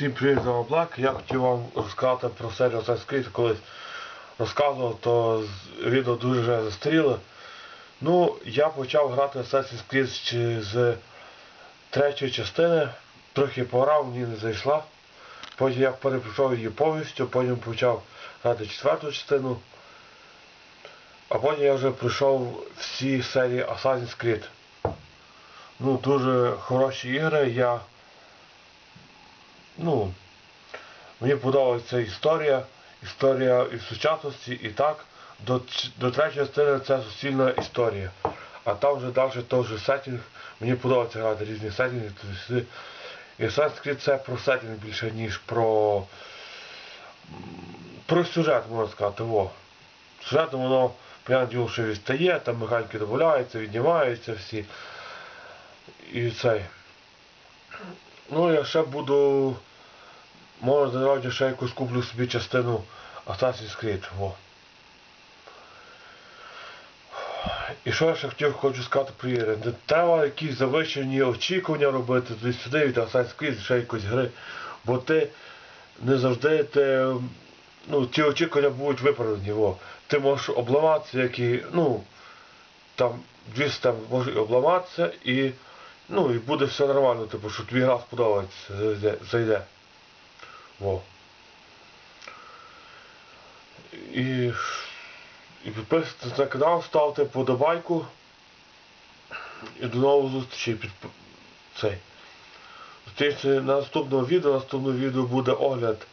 Всім привіт, з Блек. Я хотів вам розказати про серію Assassin's Creed. Колись розказував, то відео дуже вже застаріло. Ну, я почав грати Assassin's Creed з третьої частини. Трохи пограв, мені не зайшла. Потім я перепрошов її повністю, потім почав грати четверту частину. А потім я вже пройшов всі серії Assassin's Creed. Ну, дуже хороші ігри. Я ну, мені подобається історія, історія і в сучасності, і так. До, до третьої частини це суцільна історія. А там вже далі той же сеттинг. Мені подобається грати різні сеттинги. туди сюди. І Assassin's це про сеттинг більше, ніж про. Про сюжет, можна сказати. Во. Сюжетом воно, діло, що відстає, там механіки додаються, віднімаються всі. І цей. Ну, я ще буду. Може, народі ще якусь куплю собі частину Assassin's Creed. Во. І що я ще хотів хочу сказати про ігри. Не треба якісь завищені очікування робити туди сюди від Assassin's Creed, ще якоїсь гри. Бо ти не завжди ти, ну, ті очікування будуть виправдані. Во. Ти можеш обламатися, які, ну, там дві системи можуть обламатися і, ну, і буде все нормально, типу, що тобі гра сподобається, зайде. Во. І, і підписуйтесь на канал, ставте подобайку. І до нових зустрічей. Підп... Цей. Зустрічте на наступному відео. Наступне відео буде огляд.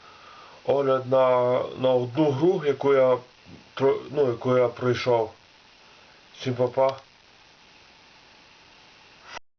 Огляд на, на одну гру, яку я, ну, яку я пройшов. Всім па-па.